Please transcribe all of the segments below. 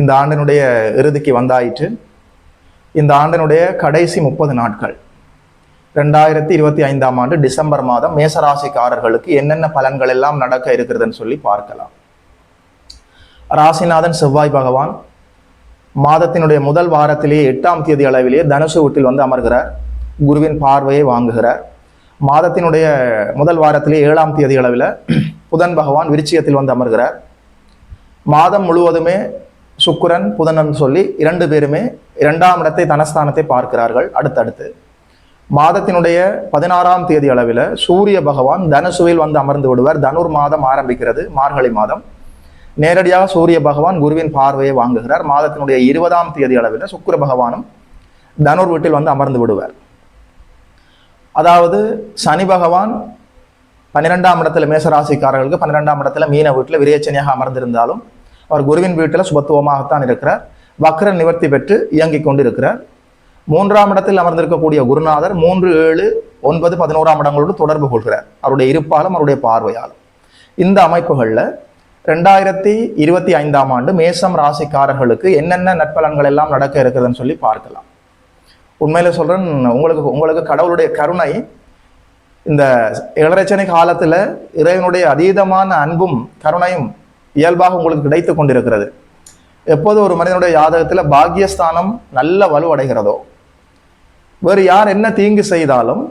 இந்த ஆண்டினுடைய இறுதிக்கு வந்தாயிற்று. இந்த ஆண்டினுடைய கடைசி முப்பது நாட்கள். ரெண்டாயிரத்தி இருபத்தி ஐந்தாம் ஆண்டு டிசம்பர் மாதம் மேசராசிக்காரர்களுக்கு என்னென்ன பலன்கள் எல்லாம் நடக்க இருக்கிறதுன்னு சொல்லி பார்க்கலாம். ராசிநாதன் செவ்வாய் பகவான் மாதத்தினுடைய முதல் வாரத்திலேயே எட்டாம் தேதி அளவிலேயே தனுசு வீட்டில் வந்து அமர்கிறார். குருவின் பார்வையை வாங்குகிறார். மாதத்தினுடைய முதல் வாரத்திலே ஏழாம் தேதி அளவில் புதன் பகவான் விருச்சியத்தில் வந்து அமர்கிறார். மாதம் முழுவதுமே சுக்குரன் புதனன் சொல்லி இரண்டு பேருமே இரண்டாம் இடத்தை தனஸ்தானத்தை பார்க்கிறார்கள். அடுத்தடுத்து மாதத்தினுடைய பதினாறாம் தேதி அளவில் சூரிய பகவான் தனுசுவில் வந்து அமர்ந்து விடுவார். தனுர் மாதம் ஆரம்பிக்கிறது மார்கழி மாதம். நேரடியாக சூரிய பகவான் குருவின் பார்வையை வாங்குகிறார். மாதத்தினுடைய இருபதாம் தேதி அளவில் சுக்கர பகவானும் தனுர் வீட்டில் வந்து அமர்ந்து விடுவார். அதாவது சனி பகவான் பன்னிரெண்டாம் இடத்துல மேசராசிக்காரர்களுக்கு பன்னிரெண்டாம் இடத்துல மீன வீட்டில் விரேச்சனையாக அமர்ந்திருந்தாலும் அவர் குருவின் வீட்டில் சுபத்துவமாகத்தான் இருக்கிறார். வக்ர நிவர்த்தி பெற்று இயங்கிக் கொண்டிருக்கிறார். மூன்றாம் இடத்தில் அமர்ந்திருக்கக்கூடிய குருநாதர் மூன்று ஏழு ஒன்பது பதினோராம் இடங்களோடு தொடர்பு கொள்கிறார். அவருடைய இருப்பாலும் அவருடைய பார்வையாலும். இந்த அமைப்புகளில் ரெண்டாயிரத்தி இருபத்தி ஐந்தாம் ஆண்டு மேசம் ராசிக்காரர்களுக்கு என்னென்ன நற்பலன்கள் எல்லாம் நடக்க இருக்குதுன்னு சொல்லி பார்க்கலாம். உண்மையில சொல்றேன் உங்களுக்கு உங்களுக்கு கடவுளுடைய கருணை இந்த இளரச்சனை காலத்துல இறைவனுடைய அதீதமான அன்பும் கருணையும் இயல்பாக உங்களுக்கு கிடைத்து கொண்டிருக்கிறது. எப்போது ஒரு மனிதனுடைய ஜாதகத்தில் பாக்கியஸ்தானம் நல்ல வலுவடைகிறதோ வேறு யார் என்ன தீங்கு செய்தாலும்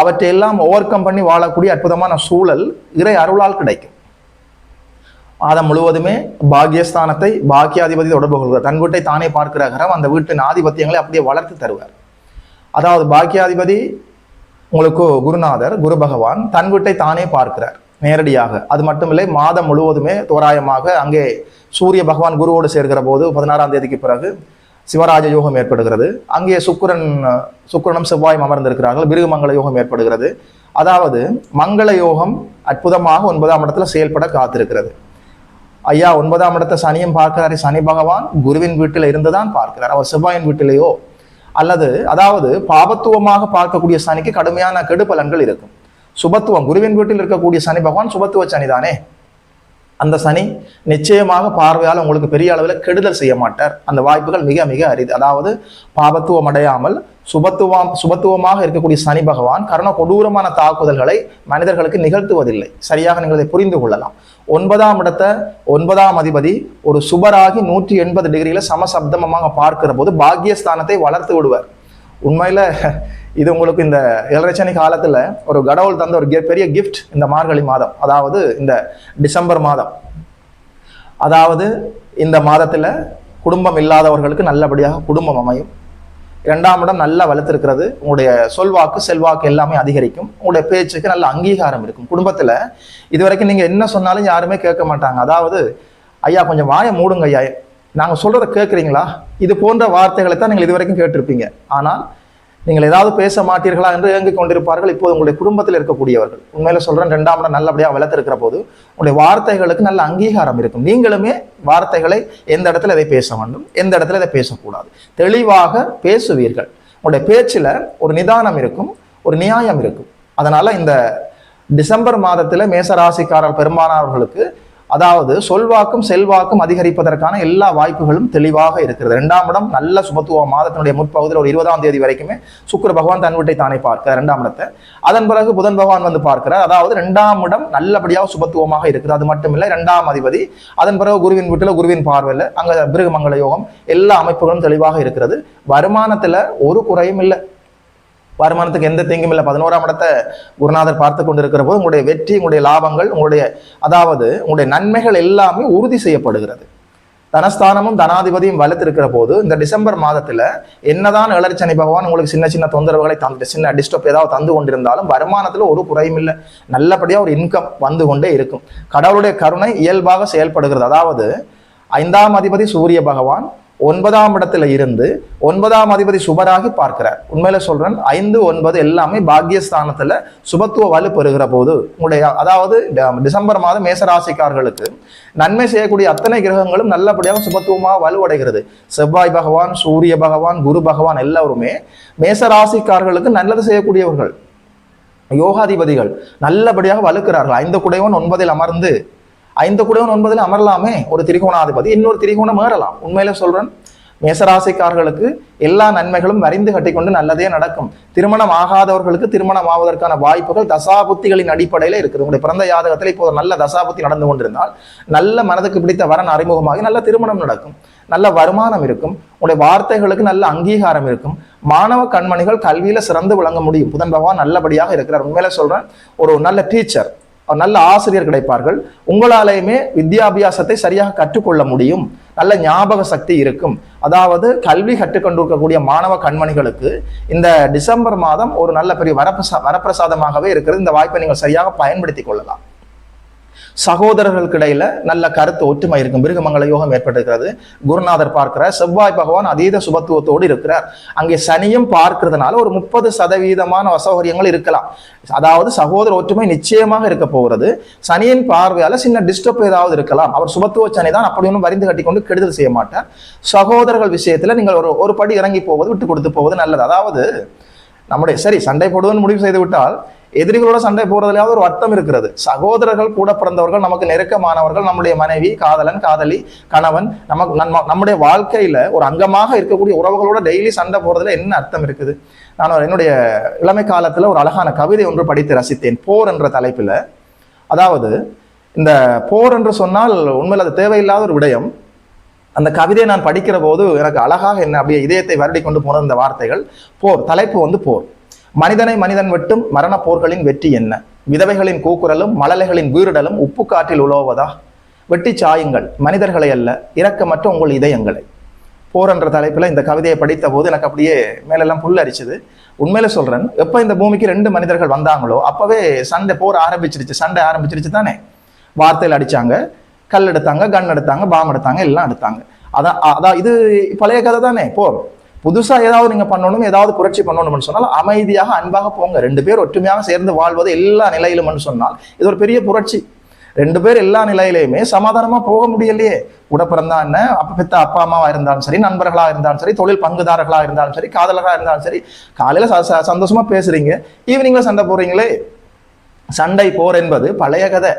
அவற்றை எல்லாம் ஓவர் கம் பண்ணி வாழக்கூடிய அற்புதமான சூழல் இறை அருளால் கிடைக்கும். மாதம் முழுவதுமே பாக்கியஸ்தானத்தை பாக்கியாதிபதி தொடர்பு கொள்கிறார் தன் வீட்டை தானே பார்க்கிற கரம் அந்த வீட்டின் ஆதிபத்தியங்களை அப்படியே வளர்த்து தருவார். அதாவது பாக்கியாதிபதி உங்களுக்கு குருநாதர் குரு பகவான் தன் வீட்டை தானே பார்க்கிறார். நேரடியாக. அது மட்டுமில்லை மாதம் முழுவதுமே தோராயமாக அங்கே சூரிய பகவான் குருவோடு சேர்கிற போது பதினாறாம் தேதிக்கு பிறகு சிவராஜ யோகம் ஏற்படுகிறது. அங்கே சுக்கிரன் சுக்கரனும் செவ்வாயும் அமர்ந்திருக்கிறார்கள். மிருகமங்கள யோகம் ஏற்படுகிறது. அதாவது மங்கள யோகம் அற்புதமாக ஒன்பதாம் இடத்துல செயல்பட காத்திருக்கிறது. ஐயா ஒன்பதாம் இடத்த சனியும் பார்க்கிறாரு. சனி பகவான் குருவின் வீட்டில் இருந்து தான் பார்க்கிறார். அவர் செவ்வாயின் வீட்டிலேயோ அல்லது அதாவது பாபத்துவமாக பார்க்கக்கூடிய சனிக்கு கடுமையான கெடுபலன்கள் இருக்கும். சுபத்துவம். குருவின் வீட்டில் இருக்கக்கூடிய சனி பகவான் சுபத்துவ சனி தானே? அந்த சனி நிச்சயமாக பார்வையால் உங்களுக்கு பெரிய அளவில் கெடுதல் செய்ய மாட்டார். அந்த வாய்ப்புகள் மிக மிக அரிது. அதாவது பாபத்துவம் அடையாமல் சுபத்துவம் சுபத்துவமாக இருக்கக்கூடிய சனி பகவான் கரண கொடூரமான தாக்குதல்களை மனிதர்களுக்கு நிகழ்த்துவதில்லை. சரியாக நீங்கள் இதை புரிந்து கொள்ளலாம். ஒன்பதாம் இடத்தை ஒன்பதாம் அதிபதி ஒரு சுபராகி நூற்றி எண்பது டிகிரியில சமசப்தமமாக பார்க்கிற போது பாக்கியஸ்தானத்தை வளர்த்து விடுவார். உண்மையில இது உங்களுக்கு இந்த இளரச்சனை காலத்தில் ஒரு கடவுள் தந்த ஒரு பெரிய கிஃப்ட் இந்த மார்கழி மாதம். அதாவது இந்த டிசம்பர் மாதம். அதாவது இந்த மாதத்தில் குடும்பம் இல்லாதவர்களுக்கு நல்லபடியாக குடும்பம் அமையும். இரண்டாம் இடம் நல்லா வளர்த்துருக்கிறது உங்களுடைய சொல்வாக்கு செல்வாக்கு எல்லாமே அதிகரிக்கும். உங்களுடைய பேச்சுக்கு நல்ல அங்கீகாரம் இருக்கும். குடும்பத்துல இதுவரைக்கும் நீங்கள் என்ன சொன்னாலும் யாருமே கேட்க மாட்டாங்க. அதாவது ஐயா கொஞ்சம் வாயை மூடுங்க ஐயா. நாங்கள் சொல்கிறத கேட்குறீங்களா? இது போன்ற வார்த்தைகளை தான் நீங்கள் இதுவரைக்கும் கேட்டிருப்பீங்க. ஆனால் நீங்கள் ஏதாவது பேச மாட்டீர்களா என்று இயங்கிக் கொண்டிருப்பார்கள். இப்போது உங்களுடைய குடும்பத்தில் இருக்கக்கூடியவர்கள். உண்மையில சொல்றேன் ரெண்டாம் இடம் நல்லபடியாக வளர்த்திருக்கிற போது உங்களுடைய வார்த்தைகளுக்கு நல்ல அங்கீகாரம் இருக்கும். நீங்களுமே வார்த்தைகளை எந்த இடத்துல இதை பேச வேண்டும் எந்த இடத்துல இதை பேசக்கூடாது. தெளிவாக பேசுவீர்கள். உங்களுடைய பேச்சில் ஒரு நிதானம் இருக்கும் ஒரு நியாயம் இருக்கும். அதனால இந்த டிசம்பர் மாதத்தில் மேசராசிக்காரர் பெரும்பாலானவர்களுக்கு அதாவது சொல்வாக்கும் செல்வாக்கும் அதிகரிப்பதற்கான எல்லா வாய்ப்புகளும் தெளிவாக இருக்கிறது. ரெண்டாம் இடம் நல்ல சுமத்துவ மாதத்தினுடைய முற்பகுதியில் ஒரு இருபதாம் தேதி வரைக்குமே சுக்கர பகவான் தன் வீட்டை தானே பார்க்கிறார் ரெண்டாம் இடத்தை. அதன் பிறகு புதன் பகவான் வந்து பார்க்கிறார். அதாவது ரெண்டாம் இடம் நல்லபடியாக சுபத்துவமாக இருக்குது. அது மட்டும் இல்லை இரண்டாம் அதிபதி அதன் பிறகு குருவின் வீட்டில் குருவின் பார்வையில் அங்கே பிருகமங்கல யோகம் எல்லா அமைப்புகளும் தெளிவாக இருக்கிறது. வருமானத்தில் ஒரு குறையும் இல்லை. வருமானத்துக்கு எந்த தீங்கும் இல்லை. பதினோராம் இடத்தை குருநாதர் பார்த்து கொண்டிருக்கிற போது உங்களுடைய வெற்றி உங்களுடைய லாபங்கள் உங்களுடைய அதாவது உங்களுடைய நன்மைகள் எல்லாமே உறுதி செய்யப்படுகிறது. தனஸ்தானமும் தனாதிபதியும் வலுத்திருக்கிற போது இந்த டிசம்பர் மாதத்தில் என்னதான் இளர்ச்சனை பகவான் உங்களுக்கு சின்ன சின்ன தொந்தரவுகளை தந்து சின்ன டிஸ்டர்ப் ஏதாவது தந்து கொண்டிருந்தாலும் வருமானத்தில் ஒரு குறையும் இல்லை. நல்லபடியாக ஒரு இன்கம் வந்து கொண்டே இருக்கும். கடவுளுடைய கருணை இயல்பாக செயல்படுகிறது. அதாவது ஐந்தாம் அதிபதி சூரிய பகவான் ஒன்பதாம் இடத்துல இருந்து ஒன்பதாம் அதிபதி சுபராகி பார்க்கிறார். உண்மையில சொல்றேன் ஐந்து ஒன்பது எல்லாமே பாக்கியஸ்தானத்துல சுபத்துவ வலு பெறுகிற போது உங்களுடைய அதாவது ட- டிசம்பர் மாதம் மேசராசிக்காரர்களுக்கு நன்மை செய்யக்கூடிய அத்தனை கிரகங்களும் நல்லபடியாக சுபத்துவமாக வலுவடைகிறது. செவ்வாய் பகவான் சூரிய பகவான் குரு பகவான் எல்லாருமே மேசராசிக்காரர்களுக்கு நல்லது செய்யக்கூடியவர்கள். யோகாதிபதிகள் நல்லபடியாக வலுக்கிறார்கள். ஐந்து குடைவன் ஒன்பதில் அமர்ந்து ஐந்து குடைவன் ஒன்பதில் அமரலாமே ஒரு திரிகோணாதிபதி இன்னொரு திரிகோணம் ஏறலாம். உண்மையில சொல்றேன் மேசராசிக்காரர்களுக்கு எல்லா நன்மைகளும் வரிந்து கட்டிக்கொண்டு நல்லதே நடக்கும். திருமணம் ஆகாதவர்களுக்கு திருமணம் ஆவதற்கான வாய்ப்புகள் தசாபுத்திகளின் அடிப்படையில் இருக்குது. உங்களுடைய பிறந்த ஜாதகத்தில் இப்போ ஒரு நல்ல தசாபுத்தி நடந்து கொண்டிருந்தால் நல்ல மனதுக்கு பிடித்த வரன் அறிமுகமாகி நல்ல திருமணம் நடக்கும். நல்ல வருமானம் இருக்கும். உங்களுடைய வார்த்தைகளுக்கு நல்ல அங்கீகாரம் இருக்கும். மாணவ கண்மணிகள் கல்வியில சிறந்து விளங்க முடியும். புதன் பகவான் நல்லபடியாக இருக்கிறார். உண்மையில சொல்றேன் ஒரு நல்ல டீச்சர் நல்ல ஆசிரியர் கிடைப்பார்கள். உங்களாலேயுமே வித்யாபியாசத்தை சரியாக கற்றுக்கொள்ள முடியும். நல்ல ஞாபக சக்தி இருக்கும். அதாவது கல்வி கற்றுக்கொண்டிருக்கக்கூடிய மாணவ கண்மணிகளுக்கு இந்த டிசம்பர் மாதம் ஒரு நல்ல பெரிய வரப்பிரசா வரப்பிரசாதமாகவே இருக்கிறது. இந்த வாய்ப்பை நீங்கள் சரியாக பயன்படுத்திக் கொள்ளலாம். சகோதரர்களுக்கு இடையில நல்ல கருத்து ஒற்றுமை இருக்கும். மிருகமங்கள யோகம் ஏற்பட்டிருக்கிறது. குருநாதர் பார்க்கிறார். செவ்வாய் பகவான் அதீத சுபத்துவத்தோடு இருக்கிறார். அங்கே சனியும் பார்க்கிறதுனால ஒரு முப்பது சதவீதமான அசௌகரியங்கள் இருக்கலாம். அதாவது சகோதர ஒற்றுமை நிச்சயமாக இருக்க போகிறது. சனியின் பார்வையால சின்ன டிஸ்டர்ப் ஏதாவது இருக்கலாம். அவர் சுபத்துவ சனி தான் அப்படி ஒன்றும் வரிந்து கட்டி கொண்டு கெடுதல் செய்ய மாட்டார். சகோதரர்கள் விஷயத்துல நீங்கள் ஒரு ஒரு படி இறங்கி போவது விட்டு கொடுத்து போவது நல்லது. அதாவது நம்முடைய சரி சண்டை போடுவதுன்னு முடிவு செய்து விட்டால் எதிரிகளோட சண்டை போறதுலயாவது ஒரு அர்த்தம் இருக்கிறது. சகோதரர்கள் கூட பிறந்தவர்கள் நமக்கு நெருக்கமானவர்கள் நம்முடைய மனைவி காதலன் காதலி கணவன் நமக்கு நம்முடைய வாழ்க்கையில ஒரு அங்கமாக இருக்கக்கூடிய உறவுகளோட டெய்லி சண்டை போறதுல என்ன அர்த்தம் இருக்குது? நான் என்னுடைய இளமை காலத்துல ஒரு அழகான கவிதை ஒன்று படித்து ரசித்தேன். போர் என்ற தலைப்புல. அதாவது இந்த போர் என்று சொன்னால் உண்மையில் அது தேவையில்லாத ஒரு விடயம். அந்த கவிதையை நான் படிக்கிற போது எனக்கு அழகாக என்ன அப்படியே இதயத்தை வருடி கொண்டு போன இந்த வார்த்தைகள் போர் தலைப்பு வந்து போர். மனிதனை மனிதன் வெட்டும் மரண போர்களின் வெற்றி என்ன? விதவைகளின் கூக்குரலும் மழலைகளின் வீரிடலும் உப்பு காற்றில் உலவுவதா? வெட்டி சாயுங்கள் மனிதர்களை அல்ல இரக்கமற்ற உங்கள் இதயங்களை. போர் என்ற தலைப்பில் இந்த கவிதையை படித்த போது எனக்கு அப்படியே மேலெல்லாம் புல் அரிச்சுது உண்மையில சொல்றேன் எப்போ இந்த பூமிக்கு ரெண்டு மனிதர்கள் வந்தாங்களோ அப்பவே சண்டை போர் ஆரம்பிச்சிருச்சு சண்டை ஆரம்பிச்சிருச்சு தானே? வார்த்தையில் அடிச்சாங்க கல் எடுத்தாங்க கன் எடுத்தாங்க பாம் எடுத்தாங்க எல்லாம் எடுத்தாங்க. அதான் அதான் இது பழைய கதை தானே போர். புதுசா ஏதாவது நீங்க பண்ணணும் ஏதாவது புரட்சி பண்ணணும்னு சொன்னால் அமைதியாக அன்பாக போங்க. ரெண்டு பேர் ஒற்றுமையாக சேர்ந்து வாழ்வது எல்லா நிலையிலும்னு சொன்னால் இது ஒரு பெரிய புரட்சி. ரெண்டு பேர் எல்லா நிலையிலையுமே சமாதானமா போக முடியலையே. கூட பிறந்தா என்ன? அப்ப பெத்த அப்பா அம்மாவா இருந்தாலும் சரி நண்பர்களா இருந்தாலும் சரி தொழில் பங்குதாரர்களா இருந்தாலும் சரி காதலர்களா இருந்தாலும் சரி காலையில ச- ச- சந்தோஷமா பேசுறீங்க. ஈவினிங்ல சண்டை போடுறீங்களே. சண்டை போர் என்பது பழைய கதை.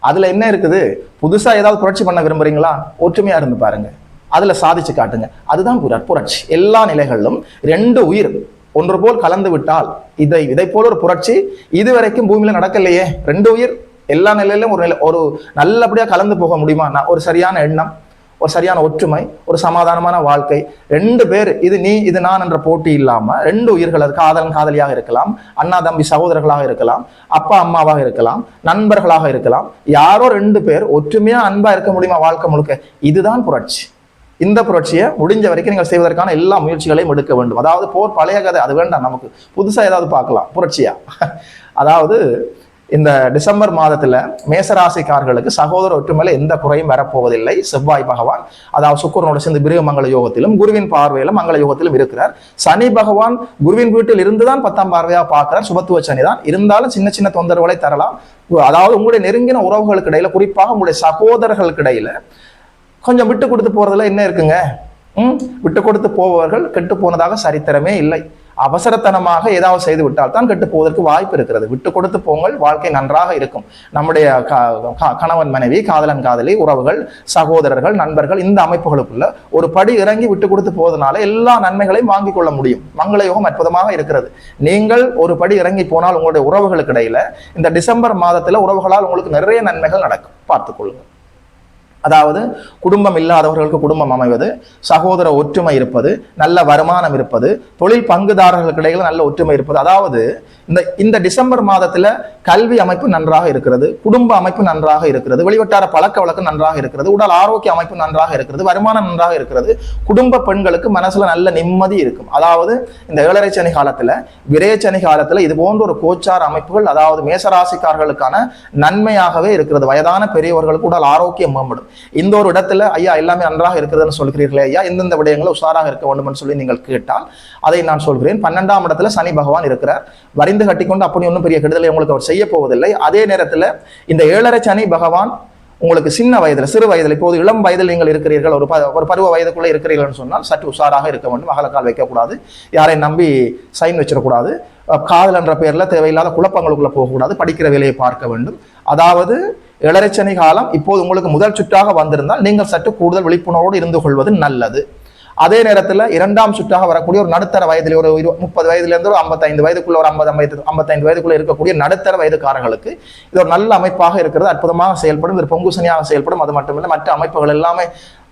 அதுல என்ன இருக்குது? புதுசா ஏதாவது புரட்சி பண்ண விரும்புறீங்களா? ஒற்றுமையா இருந்து பாருங்க. அதில் சாதிச்சு காட்டுங்க. அதுதான் புர- புரட்சி. எல்லா நிலைகளிலும் ரெண்டு உயிர் ஒன்று போல் கலந்து விட்டால் இதை இதை போல ஒரு புரட்சி இதுவரைக்கும் பூமியில் நடக்கலையே. ரெண்டு உயிர் எல்லா நிலையிலும் ஒரு நிலை ஒரு நல்லபடியாக கலந்து போக முடியுமா? நான் ஒரு சரியான எண்ணம் ஒரு சரியான ஒற்றுமை ஒரு சமாதானமான வாழ்க்கை. ரெண்டு பேர் இது நீ இது நான் என்ற போட்டி இல்லாமல் ரெண்டு உயிர்கள் அது காதலன் காதலியாக இருக்கலாம் அண்ணா தம்பி சகோதரர்களாக இருக்கலாம் அப்பா அம்மாவாக இருக்கலாம் நண்பர்களாக இருக்கலாம். யாரோ ரெண்டு பேர் ஒற்றுமையாக அன்பாக இருக்க முடியுமா வாழ்க்கை முழுக்க? இதுதான் புரட்சி. இந்த புரட்சியை முடிஞ்ச வரைக்கும் நீங்கள் செய்வதற்கான எல்லா முயற்சிகளையும் எடுக்க வேண்டும். அதாவது போர் பழைய கதை அது வேண்டாம். நமக்கு புதுசாக ஏதாவது பார்க்கலாம் புரட்சியா? அதாவது இந்த டிசம்பர் மாதத்துல மேசராசிக்காரர்களுக்கு சகோதர ஒற்றுமையில எந்த குறையும் வரப்போவதில்லை. செவ்வாய் பகவான் அதாவது சுக்கரனோட சேர்ந்து பிருகமங்கல யோகத்திலும் குருவின் பார்வையிலும் மங்கள யோகத்திலும் இருக்கிறார். சனி பகவான் குருவின் வீட்டில் இருந்துதான் பத்தாம் பார்வையா பார்க்கிறார். சுபத்துவ சனி தான். இருந்தாலும் சின்ன சின்ன தொந்தரவுகளை தரலாம். அதாவது உங்களுடைய நெருங்கின உறவுகளுக்கு இடையில குறிப்பாக உங்களுடைய சகோதரர்களுக்கு இடையில கொஞ்சம் விட்டு கொடுத்து போறதுல என்ன இருக்குங்க? ம்? விட்டு கொடுத்து போபவர்கள் கெட்டு போனதாக சரித்திரமே இல்லை. அவசரத்தனமாக ஏதாவது செய்து விட்டால் தான் கெட்டு போவதற்கு வாய்ப்பு இருக்கிறது. விட்டு கொடுத்து போங்கள் வாழ்க்கை நன்றாக இருக்கும். நம்முடைய க- க- கணவன் மனைவி காதலன் காதலி உறவுகள் சகோதரர்கள் நண்பர்கள் இந்த அமைப்புகளுக்குள்ள ஒரு படி இறங்கி விட்டு கொடுத்து போவதனால எல்லா நன்மைகளையும் வாங்கிக் கொள்ள முடியும். மங்கள யோகம் அற்புதமாக இருக்கிறது. நீங்கள் ஒரு படி இறங்கி போனால் உங்களுடைய உறவுகளுக்கு இடையில இந்த டிசம்பர் மாதத்துல உறவுகளால் உங்களுக்கு நிறைய நன்மைகள் நடக்கும். பார்த்துக் கொள்ளுங்கள். அதாவது குடும்பம் இல்லாதவர்களுக்கு குடும்பம் அமைவது சகோதர ஒற்றுமை இருப்பது நல்ல வருமானம் இருப்பது தொழில் பங்குதாரர்களுக்கிடையில் நல்ல ஒற்றுமை இருப்பது. அதாவது இந்த இந்த டிசம்பர் மாதத்தில் கல்வி அமைப்பு நன்றாக இருக்கிறது குடும்ப அமைப்பு நன்றாக இருக்கிறது வெளிவட்டார பழக்க வழக்கம் நன்றாக இருக்கிறது உடல் ஆரோக்கிய அமைப்பு நன்றாக இருக்கிறது வருமானம் நன்றாக இருக்கிறது. குடும்ப பெண்களுக்கு மனசுல நல்ல நிம்மதி இருக்கும். அதாவது இந்த ஏழரை சனி காலத்தில் விரையச்சனி காலத்தில் இது போன்ற ஒரு கோச்சார் அமைப்புகள் அதாவது மேசராசிக்காரர்களுக்கான நன்மையாகவே இருக்கிறது. வயதான பெரியவர்களுக்கு உடல் ஆரோக்கியம் மேம்படும். இந்த ஒரு இடத்துல ஐயா எல்லாமே நன்றாக இருக்கிறதுன்னு சொல்கிறீர்களே ஐயா எந்தெந்த விடயங்களும் உஷாராக இருக்க வேண்டும் சொல்லி நீங்கள் கேட்டால் அதை நான் சொல்கிறேன். பன்னெண்டாம் இடத்துல சனி பகவான் இருக்கிறார். வரிந்து கட்டிக்கொண்டு அப்படி ஒன்றும் பெரிய கெடுதலை உங்களுக்கு அவர் செய்ய போவதில்லை. அதே நேரத்தில் இந்த ஏழரை சனி பகவான் உங்களுக்கு சின்ன வயதில் சிறு வயதில் இப்போது இளம் வயதில் நீங்கள் இருக்கிறீர்கள் ஒரு ப- ஒரு பருவ வயதுக்குள்ளே இருக்கிறீர்கள்னு சொன்னால் சற்று உஷாராக இருக்க வேண்டும். அகலக்கால் வைக்கக்கூடாது. யாரை நம்பி சைன் வச்சிடக்கூடாது. காதல் என்ற பெயரில் தேவையில்லாத குழப்பங்களுக்குள்ளே போகக்கூடாது. படிக்கிற வேலையை பார்க்க வேண்டும். அதாவது இளரச்சனை காலம் இப்போது உங்களுக்கு முதல் சுற்றாக வந்திருந்தால் நீங்கள் சற்று கூடுதல் விழிப்புணர்வோடு இருந்து கொள்வது நல்லது. அதே நேரத்தில் இரண்டாம் சுற்றாக வரக்கூடிய ஒரு நடுத்தர வயதில் ஒரு இரு முப்பது வயதுலேருந்து ஒரு ஐம்பத்தைந்து வயதுக்குள்ள ஒரு ஐம்பது ஐம்பது ஐம்பத்தைந்து வயதுக்குள்ள இருக்கக்கூடிய நடுத்தர வயதுக்காரர்களுக்கு இது ஒரு நல்ல அமைப்பாக இருக்கிறது. அற்புதமாக செயல்படும். இது பொங்குசனியாக செயல்படும். அது மட்டுமில்லை மற்ற அமைப்புகள் எல்லாமே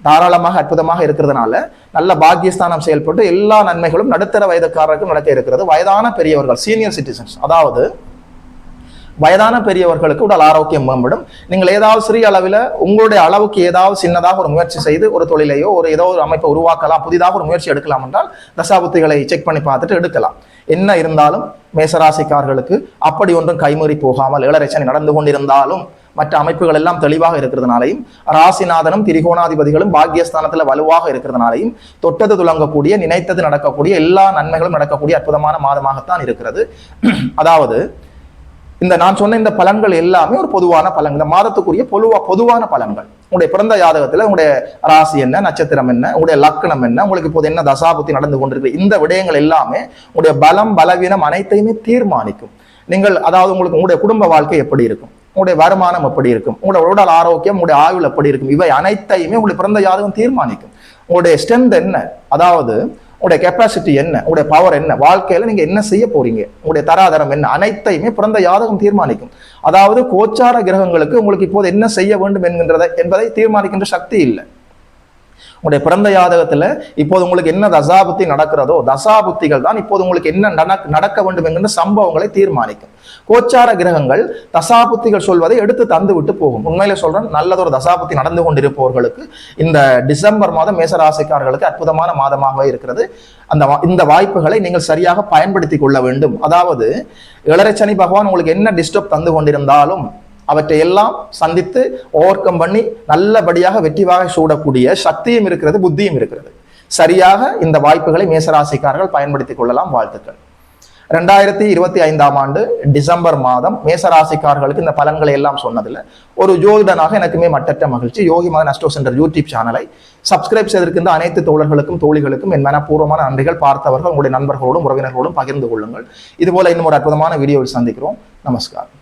தாராளமாக அற்புதமாக இருக்கிறதுனால நல்ல பாக்கியஸ்தானம் செயல்பட்டு எல்லா நன்மைகளும் நடுத்தர வயதுக்காரருக்கும் நடக்க இருக்கிறது. வயதான பெரியவர்கள் சீனியர் சிட்டிசன்ஸ் அதாவது வயதான பெரியவர்களுக்கு உடல் ஆரோக்கியம் மேம்படும். நீங்கள் ஏதாவது சிறிய அளவில் உங்களுடைய அளவுக்கு ஏதாவது சின்னதாக ஒரு முயற்சி செய்து ஒரு தொழிலையோ ஒரு ஏதோ ஒரு அமைப்பை உருவாக்கலாம் புதிதாக ஒரு முயற்சி எடுக்கலாம் என்றால் தசாபுத்திகளை செக் பண்ணி பார்த்துட்டு எடுக்கலாம். என்ன இருந்தாலும் மேசராசிக்காரர்களுக்கு அப்படி ஒன்றும் கைமுறி போகாமல் இளரச்சனை நடந்து கொண்டிருந்தாலும் மற்ற அமைப்புகள் எல்லாம் தெளிவாக இருக்கிறதுனாலையும் ராசிநாதனும் திரிகோணாதிபதிகளும் பாக்கியஸ்தானத்தில் வலுவாக இருக்கிறதுனாலையும் தொட்டது துலங்கக்கூடிய நினைத்தது நடக்கக்கூடிய எல்லா நன்மைகளும் நடக்கக்கூடிய அற்புதமான மாதமாகத்தான் இருக்கிறது. அதாவது இந்த நான் சொன்ன இந்த பலன்கள் எல்லாமே ஒரு பொதுவான பலன்கள் இந்த மாதத்துக்குரிய பொதுவா பொதுவான பலன்கள். உங்களுடைய பிறந்த ஜாதகத்துல உங்களுடைய ராசி என்ன நட்சத்திரம் என்ன உங்களுடைய லக்னம் என்ன உங்களுக்கு இப்போது என்ன தசாபுத்தி நடந்து கொண்டிருக்கு இந்த விடயங்கள் எல்லாமே உங்களுடைய பலம் பலவீனம் அனைத்தையுமே தீர்மானிக்கும். நீங்கள் அதாவது உங்களுக்கு உங்களுடைய குடும்ப வாழ்க்கை எப்படி இருக்கும்? உங்களுடைய வருமானம் எப்படி இருக்கும்? உங்களுடைய உடல் ஆரோக்கியம் உங்களுடைய ஆயுள் எப்படி இருக்கும்? இவை அனைத்தையுமே உங்களுடைய பிறந்த ஜாதகம் தீர்மானிக்கும். உங்களுடைய ஸ்ட்ரென்த் என்ன? அதாவது உங்களுடைய கெப்பாசிட்டி என்ன? உங்களுடைய பவர் என்ன? வாழ்க்கையில நீங்க என்ன செய்ய போறீங்க? உங்களுடைய தராதரம் என்ன? அனைத்தையுமே பிறந்த யாதகம் தீர்மானிக்கும். அதாவது கோச்சார கிரகங்களுக்கு உங்களுக்கு இப்போது என்ன செய்ய வேண்டும் என்கின்றதை என்பதை தீர்மானிக்கின்ற சக்தி இல்லை. உங்களுடைய பிறந்த ஜாதகத்துல இப்போது உங்களுக்கு என்ன தசாபுத்தி நடக்கிறதோ தசாபுத்திகள் தான் இப்போது உங்களுக்கு என்ன நடக்க நடக்க வேண்டும் என்கின்ற சம்பவங்களை தீர்மானிக்கும். கோச்சார கிரகங்கள் தசாபுத்திகள் சொல்வதை எடுத்து தந்து விட்டு போகும். உண்மையில சொல்றேன் நல்லதொரு தசாபுத்தி நடந்து கொண்டிருப்பவர்களுக்கு இந்த டிசம்பர் மாதம் மேசராசிக்காரர்களுக்கு அற்புதமான மாதமாகவே இருக்கிறது. அந்த வா- இந்த வாய்ப்புகளை நீங்கள் சரியாக பயன்படுத்தி கொள்ள வேண்டும். அதாவது இளரச்சனி பகவான் உங்களுக்கு என்ன டிஸ்டர்ப் தந்து கொண்டிருந்தாலும் அவற்றை எல்லாம் சந்தித்து ஓவர் கம் பண்ணி நல்லபடியாக வெற்றிவாக சூடக்கூடிய சக்தியும் இருக்கிறது புத்தியும் இருக்கிறது. சரியாக இந்த வாய்ப்புகளை மேசராசிக்காரர்கள் பயன்படுத்திக் கொள்ளலாம் வாழ்த்துக்கள். ரெண்டாயிரத்தி இருபத்தி ஐந்தாம் ஆண்டு டிசம்பர் மாதம் மேசராசிக்காரர்களுக்கு இந்த பலன்களை எல்லாம் சொன்னதில் ஒரு ஜோதிடனாக எனக்குமே மட்டற்ற மகிழ்ச்சி. Yogi Matha astro centre YouTube சேனலை சப்ஸ்கிரைப் செய்திருக்கின்ற அனைத்து தோழர்களுக்கும் தோழிகளுக்கும் என் மனப்பூர்வமான நன்றிகள். பார்த்தவர்கள் உங்களுடைய நண்பர்களோடும் உறவினர்களோடும் பகிர்ந்து கொள்ளுங்கள். இதுபோல இன்னும் ஒரு அற்புதமான வீடியோவில் சந்திக்கிறோம். நமஸ்காரம்.